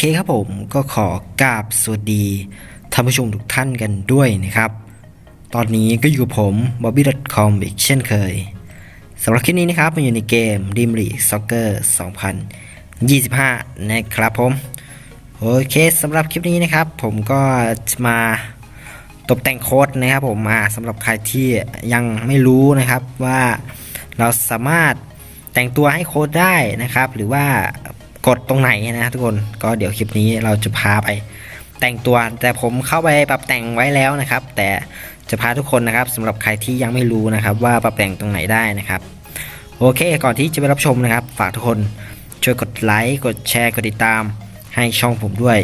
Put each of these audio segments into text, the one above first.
เคครับผมก็ขอกราบสวัสดีท่านผู้ชมทุกท่านกันด้วยนะครับ ตอนนี้ก็อยู่กับผม bobby.com อีกเช่นเคยสำหรับคลิปนี้นะครับมันอยู่ในเกม Dream League Soccer 2025 นะครับผม โอเคสำหรับคลิปนี้นะครับ ผมก็จะมาตกแต่งโค้ดนะครับผมมาสำหรับใครที่ยังไม่รู้นะครับว่าเราสามารถแต่งตัวให้โค้ดได้นะครับ หรือว่า กดตรงไหนนะทุกคนก็เดี๋ยวคลิปนี้เราจะพาไปแต่งตัวแต่ผมเข้าไปปรับแต่งไว้แล้วนะครับ แต่จะพาทุกคนนะครับสำหรับใครที่ยังไม่รู้นะครับ ว่าปรับแต่งตรงไหนได้นะครับ โอเค ก่อนที่จะไปรับชมนะครับ ฝากทุกคนช่วยกดไลค์กดแชร์กดติดตาม ให้ช่องผมด้วย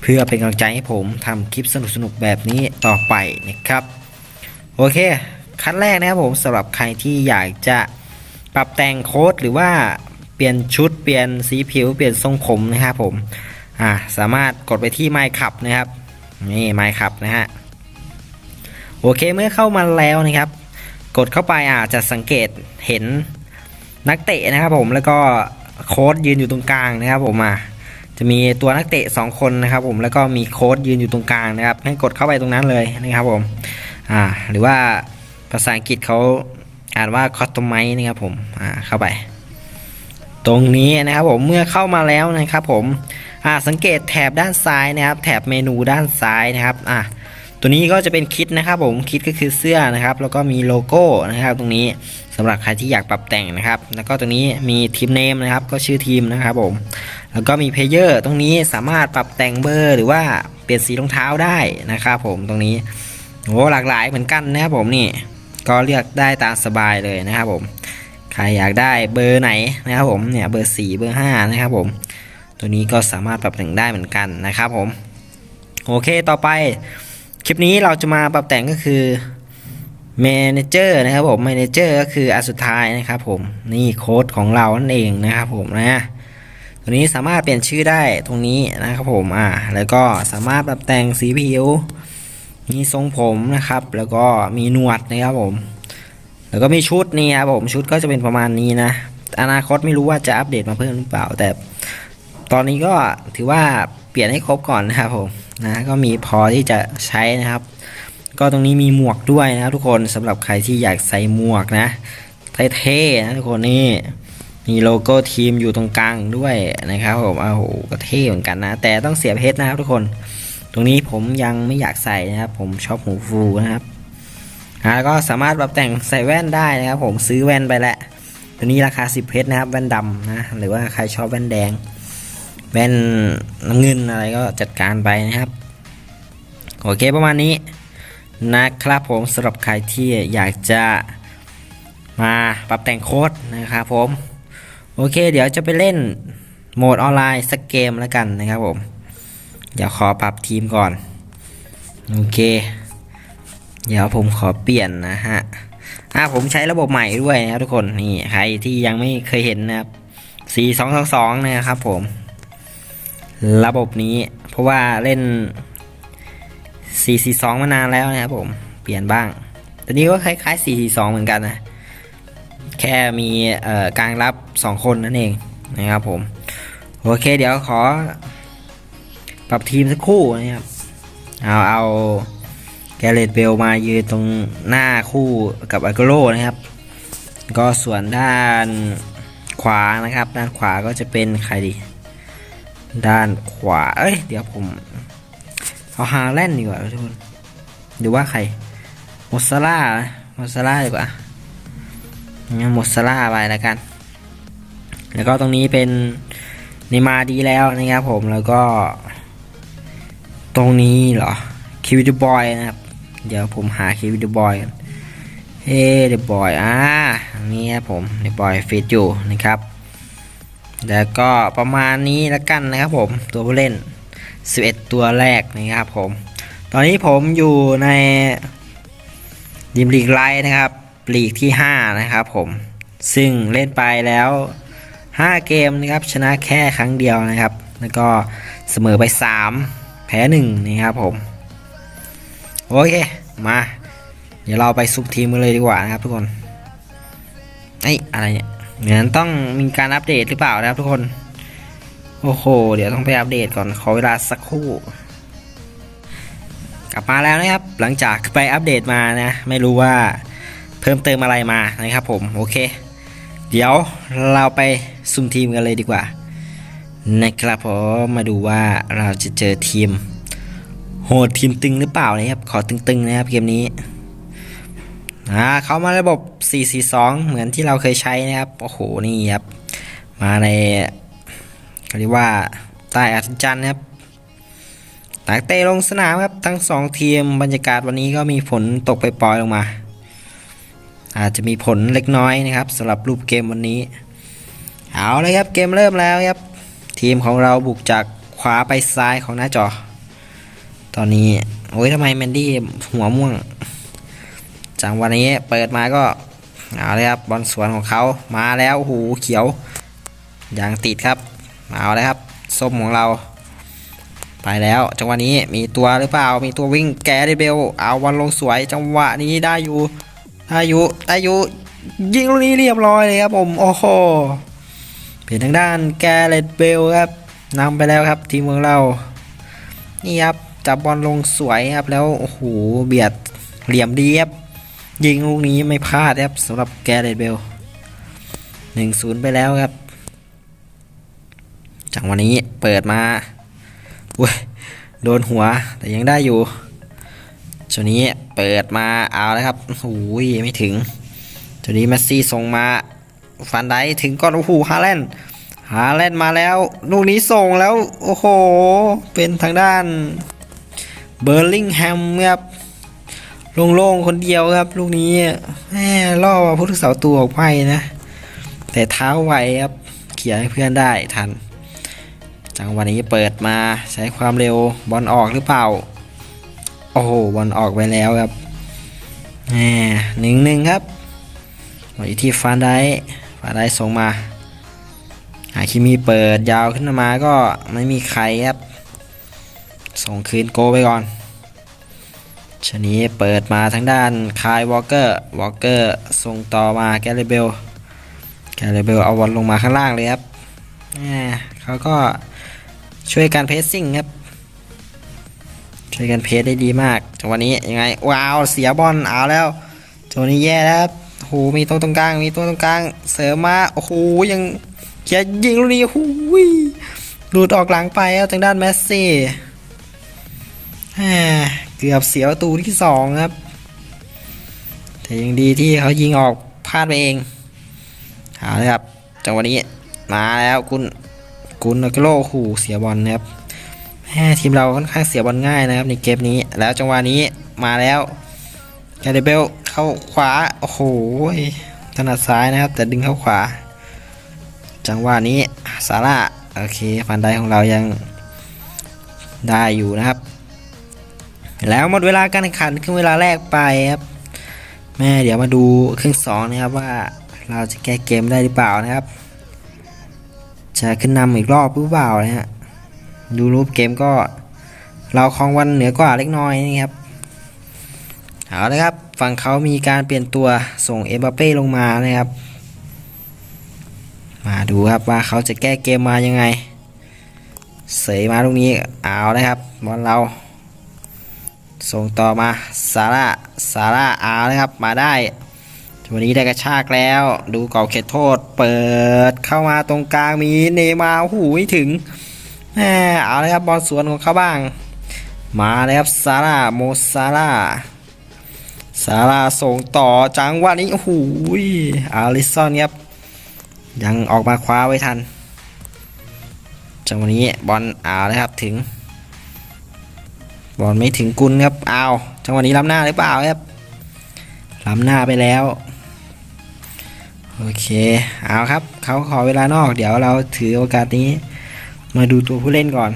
เพื่อเป็นกำลังใจให้ผมทำคลิปสนุกๆแบบนี้ต่อไปนะครับ โอเคขั้นแรกนะครับผมสำหรับใครที่อยากจะปรับแต่งโค้ดหรือว่า เปลี่ยนชุดเปลี่ยนสีผิวเปลี่ยนทรงผมนะครับผมอ่าสามารถกดไปที่ไมค์ขับนะครับนี่ไมค์ขับนะฮะโอเคเมื่อเข้ามาแล้วนะครับ กดเข้าไปอาจจะสังเกตเห็นนักเตะนะครับผมแล้วก็โค้ดยืนอยู่ตรงกลางนะครับผมอะจะมีตัวนักเตะ 2 คนนะครับผมแล้วก็มีโค้ดยืนอยู่ตรงกลางนะครับ ให้กดเข้าไปตรงนั้นเลยนะครับผมอ่าหรือว่าภาษาอังกฤษเขาอ่านว่าคอตไมนะครับผมอ่าเข้าไป ตรงนี้นะครับผมเมื่อเข้ามาแล้วนะครับผมอ่าสังเกตแถบด้านซ้ายนะครับ แถบเมนูด้านซ้ายนะครับอ่าตัวนี้ก็จะเป็นคิดนะครับผมคิดก็คือเสื้อนะครับ แล้วก็มีโลโก้นะครับ ตรงนี้สำหรับใครที่อยากปรับแต่งนะครับ แล้วก็ตรงนี้มีทีมเนมนะครับ ก็ชื่อทีมนะครับผมแล้วก็มีเพลเยอร์ตรงนี้สามารถปรับแต่งเบอร์หรือว่าเปลี่ยนสีรองเท้าได้นะครับผมตรงนี้โอ้หลากหลายเหมือนกันนะครับผมนี่ก็เลือกได้ตามสบายเลยนะครับผม ใครอยากได้เบอร์ไหนนะครับผมเนี่ยเบอร์สี่เบอร์ห้านะครับผม ตัวนี้ก็สามารถปรับแต่งได้เหมือนกันนะครับผม โอเคต่อไป คลิปนี้เราจะมาปรับแต่งก็คือ Manager นะครับผม Manager ก็คืออันสุดท้ายนะครับผม นี่โค้ดของเรานั่นเองนะครับผมนะตัวนี้สามารถเปลี่ยนชื่อได้ตรงนี้นะครับผมอ่าแล้วก็สามารถปรับแต่งสีผิวมีทรงผมนะครับ แล้วก็มีหนวดนะครับผม แล้วก็มีชุดนี่ครับผมชุดก็จะเป็นประมาณนี้นะ อนาคตไม่รู้ว่าจะอัปเดตมาเพิ่มหรือเปล่า แต่ตอนนี้ก็ถือว่าเปลี่ยนให้ครบก่อนนะครับผมนะก็มีพอที่จะใช้นะครับ ก็ตรงนี้มีหมวกด้วยนะครับทุกคนสำหรับใครที่อยากใส่หมวกนะเท่ๆนะทุกคนนี่มีโลโก้ทีมอยู่ตรงกลางด้วยนะครับผมโอ้โหก็เท่เหมือนกันนะ แต่ต้องเสียบเพชรนะครับทุกคน ตรงนี้ผมยังไม่อยากใส่นะครับ ผมชอบหูฟูนะครับ แล้วก็สามารถปรับแต่งใส่แว่นได้นะครับผมซื้อแว่นไปแล้วตัวนี้ราคา 10 เพชรนะครับแว่นดำนะหรือว่าใครชอบแว่นแดง แว่นน้ำเงินอะไรก็จัดการไปนะครับโอเคประมาณนี้นะครับผมสำหรับใครที่อยากจะมาปรับแต่งโค้ดนะครับผมโอเค เดี๋ยวจะไปเล่นโหมดออนไลน์สักเกมแล้วกันนะครับผม เดี๋ยวขอปรับทีมก่อน โอเค เดี๋ยวผมขอเปลี่ยนนะฮะอ่าผมใช้ระบบใหม่ด้วยนะครับทุกคนนี่ใครที่ยังไม่เคยเห็นนะครับ4 2 2 2นะครับผม ระบบนี้ เพราะว่าเล่น 4 4 2 มานานแล้วนะครับผม เปลี่ยนบ้างตอนนี้ก็คล้ายๆ 4 4 2 เหมือนกันนะ แค่มีกลางรับ 2 คนนั่นเองนะครับผม โอเคเดี๋ยวขอ ปรับทีมสักคู่นะครับ เอาเอา เรตเบลมายืนตรงหน้าคู่กับอากโรนะครับ ก็ส่วนด้านขวานะครับ ด้านขวาก็จะเป็นใครดี ด้านขวา เอ้ย เดี๋ยวผมเอาฮาแลนด์ดีกว่าทุกคนหรือว่าใครมอสซาร่ามอสซาร่าดีกว่างั้นมอสซาร่าไปแล้วกัน แล้วก็ตรงนี้เป็นนมาดีแล้วนะครับผมแล้วก็ ตรงนี้เหรอคิวเดบอยนะครับ เดี๋ยวผมหาคิวเดบอยกันเฮ้เดบอยอ่านี่ครับผมเดบอยฟิตอยู่นะครับ แล้วก็ประมาณนี้ล้วกันนะครับผมตัวผู้เล่น 11 ตัวแรกนะครับผม ตอนนี้ผมอยู่ในดิมลีกไลท์นะครับลีกที่ 5 นะครับผม ซึ่งเล่นไปแล้ว 5 เกมนะครับ ชนะแค่ครั้งเดียวนะครับ แล้วก็เสมอไป 3 แพ้1นะครับผม โอเคมา เดี๋ยวเราไปซุปทีมกันเลยดีกว่านะครับทุกคนไอ้อะไรเนี่ยเหมือนต้องมีการอัปเดตหรือเปล่านะครับทุกคนโโอ้โห เดี๋ยวต้องไปอัปเดตก่อนขอเวลาสักครู่ กลับมาแล้วนะครับ หลังจากไปอัปเดตมานะ ไม่รู้ว่าเพิ่มเติมอะไรมานะครับผมโอเค เดี๋ยวเราไปซุ่มทีมกันเลยดีกว่านะครับผมมาดูว่าเราจะเจอทีม โหดทีมตึงหรือเปล่านะครับ ขอตึงๆนะครับเกมนี้อ่าเขามาระบบ 4-4-2 เหมือนที่เราเคยใช้นะครับ โอ้โห นี่ครับ มาในเขาเรียกว่าใต้อัศจรรย์นะครับตักเตะลงสนามครับ ทั้งสองทีมบรรยากาศวันนี้ก็มีฝนตกไปปล่อยลงมา อาจจะมีผลเล็กน้อยนะครับสำหรับรูปเกมวันนี้ เอาเลยครับเกมเริ่มแล้วครับ ทีมของเราบุกจากขวาไปซ้ายของหน้าจอ ตอนนี้โอ้ยทำไมแมนดี้หัวม่วง จังวันนี้เปิดมาก็เอาเลยครับบอลสวนของเขามาแล้วหูเขียวอยังติดครับเอาเลยครับส้มของเรา ไปแล้ว จังหวะนี้มีตัวหรือเปล่ามีตัววิ่งแกได้เบลเอาบอลลงสวยจังหวะนี้ได้อยู่ได้อยู่ได้อยู่ยิงลูกนี้เรียบร้อยเลยครับผมโอ้โหเป็นทางด้านแกเรตเบลครับนำไปแล้วครับทีมของเรานี่ครับ จับบอลลงสวยครับแล้วโอ้โหเบียดเหลี่ยมดีครับยิงลูกนี้ไม่พลาดครับสำหรับแกเรตเบลหนึ่งศูนย์ไปแล้วครับจังวะนี้เปิดมาอุ้ยโดนหัวแต่ยังได้อยู่ช่วนี้เปิดมาเอาแล้วครับโอ้โหไม่ถึงช่วนี้แมสซี่ส่งมาฟันไดถึงก่อนโอ้โหฮาแลนด์ฮาแลนด์มาแล้ว ลูกนี้ส่งแล้ว โอ้โห เป็นทางด้าน เบอร์ลิงแฮมครับโล่งๆคนเดียวครับ ลูกนี้แหมล่อพุทธเสาตัวออกไปนะ แต่เท้าไวครับเขี่ยให้เพื่อนได้ทัน จังหวะนี้เปิดมาใช้ความเร็วบอลออกหรือเปล่า โอ้โหบอลออกไปแล้วครับแหมหนึ่งหนึ่งครับมาอยู่ที่ฟานได้ฟานได้ส่งมาหาคิมีเปิดยาวขึ้นมาก็ไม่มีใครครับ ส่งคืนโกไปก่อนชนี้เปิดมาทางด้านคายวอลเกอร์วอลเกอร์ส่งต่อมาแกเรเบลแกเรเบลเอาบอลลงมาข้างล่างเลยครับเขาก็ช่วยการเพสซิ่งครับ ช่วยกันเพสได้ดีมากจังหวะนี้ยังไง ว้าว เสียบอลเอาแล้วจังหวะนี้แย่แล้วครับโอ้โหมีตัวตรงกลาง มีตัวตรงกลาง เสริมมา โอ้โห ยังเขียยิงลูกนี้โอ้โหยหลุดออกหลังไปแล้วทางด้านแมสซี่ เกือบเสียประตูที่สองครับ แต่ยังดีที่เขายิงออกพลาดไปเองเอาเลยครับ จังหวะนี้มาแล้วคุณคุณอากิโลโอ้โหเสียบอลนะครับแหมทีมเราค่อนข้างเสียบอลง่ายนะครับในเกมนี้ แล้วจังหวะนี้มาแล้วแกเดเบลเข้าขวา โอ้โหถนัดซ้ายนะครับ แต่ดึงเข้าขวา จังหวะนี้ซาร่าโอเคฟันไดของเรายังได้อยู่นะครับ แล้วหมดเวลาการแข่งขันครึ่งเวลาแรกไปครับ แม่เดี๋ยวมาดูครึ่งสองนะครับว่าเราจะแก้เกมได้หรือเปล่านะครับ จะขึ้นนำอีกรอบหรือเปล่านะฮะดูรูปเกมก็เราครองวันเหนือกว่าเล็กน้อยนะครับเอาละครับฝั่งเขามีการเปลี่ยนตัวส่งเอ็มบัปเป้ลงมานะครับ มาดูครับว่าเขาจะแก้เกมมายังไง เสยมาตรงนี้เอาเลยครับบอลเรา ส่งต่อมาซาร่าซาร่าอาเลยครับมาได้ วันนี้ได้กระชากแล้ว ดูเก่าเขตโทษ เปิดเข้ามาตรงกลางมีเนมาโอ้โหูไม่ถึงแหมเอาเลยครับบอลสวนของเขาบ้าง มาเลยครับซาร่าโมซาร่าซาร่าส่งต่อจังหวะนี้โอ้โหอาริซอนครับยังออกมาคว้าไว้ทันจังหวะนี้บอลเอาเลยครับถึง บอลไม่ถึงกุลครับเอาจังหวะนี้ล้ำหน้าหรือเปล่าครับล้ำหน้าไปแล้ว โอเคเอาครับเขาขอเวลานอก เดี๋ยวเราถือโอกาสนี้ มาดูตัวผู้เล่นก่อน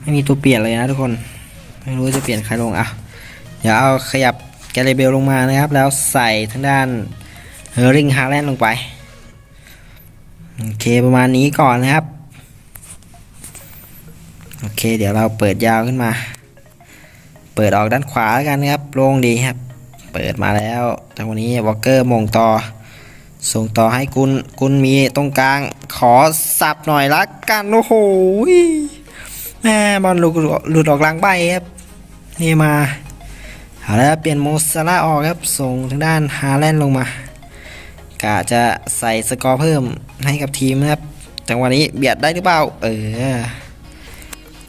ไม่มีตัวเปลี่ยนเลยนะทุกคน ไม่รู้จะเปลี่ยนใครลงอะเดี๋ยวเอาขยับแกเรเบลลงมานะครับ แล้วใส่ทางด้านเฮอริงฮาแลนด์ลงไปโอเคประมาณนี้ก่อนนะครับ โอเค เดี๋ยวเราเปิดยาวขึ้นมา เปิดออกด้านขวาแล้วกันครับโล่งดีครับ เปิดมาแล้วจังวะนี้วอลเกอร์มงต่อ ส่งต่อให้กุลกุลมีตรงกลาง ขอสับหน่อยละกันโอ้โหแม่บอลหลุดหลุดออกหลังใบครับนี่มาเอาแล้วเปลี่ยนโมซาร่าออกครับ ส่งทางด้านฮาแลนด์ลงมากะจะใส่สกอร์เพิ่มให้กับทีมนะครับจังหวะนี้เบียดได้หรือเปล่า เออ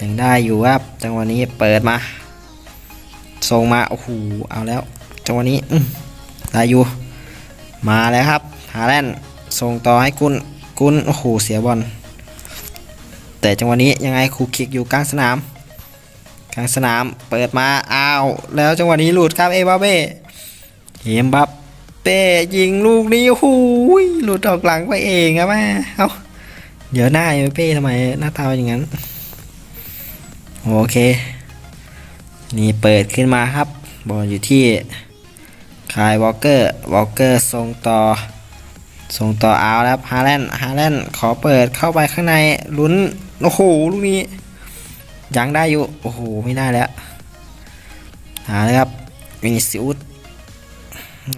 ยังได้อยู่ครับ จังหวะนี้เปิดมาส่งมาโอ้โหเอาแล้ว จังหวะนี้ได้อยู่ มาแล้วครับฮาแลนส่งต่อให้กุนกุนโอ้โหเสียบอลแต่จังหวะนี้ยังไงครูคิกอยู่กลางสนามกลางสนามเปิดมาอ้าวแล้วจังหวะนี้หลุดครับเอบาเบ้เฮมบับเป้ยิงลูกนี้โอ้โหหลุดออกหลังไปเองครับแม่เอาเดี๋ยวหน้าเอเป้ทำไมหน้าตาเป็นอย่างนั้น โอเค นี่เปิดขึ้นมาครับ บอลอยู่ที่คายวอลเกอร์วอลเกอร์ส่งต่อส่งต่อเอาแล้วฮาแลนด์ฮาแลนด์ขอเปิดเข้าไปข้างในลุ้น โอ้โห ลูกนี้ ยังได้อยู่ โอ้โห ไม่ได้แล้วหาเลยครับวินิซิอุส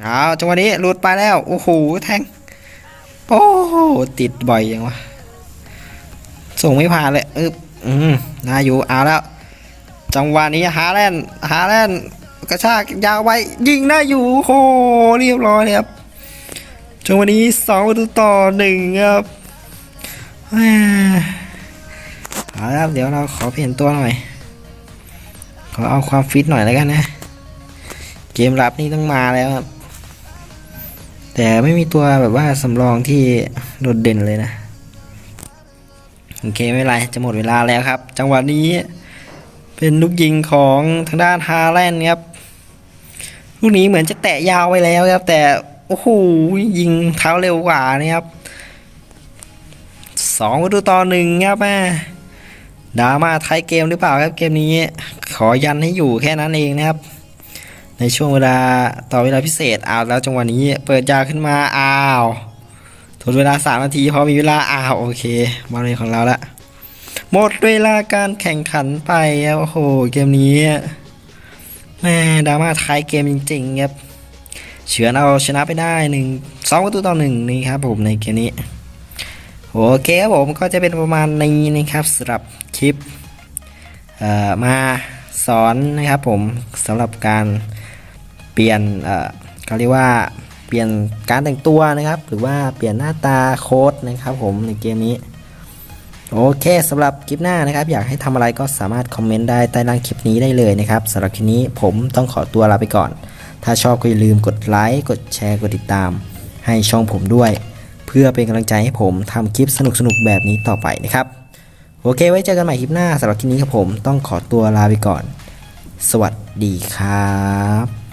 เอาจังหวะนี้หลุดไปแล้ว โอ้โห แทง โอ้โห ติดบ่อยยังวะ ส่งไม่ผ่านเลย อึบ อืมนาอยู่เอาแล้ว จังหวะนี้ฮาแลนฮาแลนกระชากยาวไว้ยิงได้อยู่โหเรียบร้อยเลยครับจังหวะนี้สองประตูต่อหนึ่งครับเอาละครับเดี๋ยวเราขอเปลี่ยนตัวหน่อย ขอเอาความฟิตหน่อยแล้วกันนะ เกมรับนี่ต้องมาแล้วครับ แต่ไม่มีตัวแบบว่าสำรองที่โดดเด่นเลยนะ โอเคไม่เป็นไรจะหมดเวลาแล้วครับ จังหวะนี้เป็นลูกยิงของทางด้านฮาแลนด์ครับลูกนี้เหมือนจะแตะยาวไปแล้วครับ แต่โอ้โหยิงเท้าเร็วกว่านี่ครับสองประตูต่อหนึ่งครับแม่ดราม่าไทยเกมหรือเปล่าครับเกมนี้ ขอยันให้อยู่แค่นั้นเองนะครับ ในช่วงเวลาต่อเวลาพิเศษเอาแล้วจังหวะนี้เปิดยาขึ้นมาอ้าว ทดเวลาสามนาทีพอมีเวลาอ้าวโอเคบอลเป็นของเราละหมดเวลาการแข่งขันไปครับโอ้โหเกมนี้แม่ดราม่าไทยเกมจริงๆครับเฉือนเอาชนะไปได้หนึ่งสองประตูต่อหนึ่งนี่ครับผมในเกมนี้โอเคครับผมก็จะเป็นประมาณนี้นะครับสำหรับคลิปมาสอนนะครับผมสำหรับการเปลี่ยนเขาเรียกว่า เปลี่ยนการแต่งตัวนะครับ หรือว่าเปลี่ยนหน้าตาโค้ดนะครับ ผมในเกมนี้ โอเคสำหรับคลิปหน้านะครับ อยากให้ทำอะไรก็สามารถคอมเมนต์ได้ใต้ล่างคลิปนี้ได้เลยนะครับสำหรับคลิปนี้ผมต้องขอตัวลาไปก่อน ถ้าชอบก็อย่าลืมกดไลค์กดแชร์กดติดตาม ให้ช่องผมด้วย เพื่อเป็นกำลังใจให้ผมทำคลิปสนุกๆแบบนี้ต่อไปนะครับโอเค ไว้เจอกันใหม่คลิปหน้าสำหรับคลิปนี้ครับผมต้องขอตัวลาไปก่อน สวัสดีครับ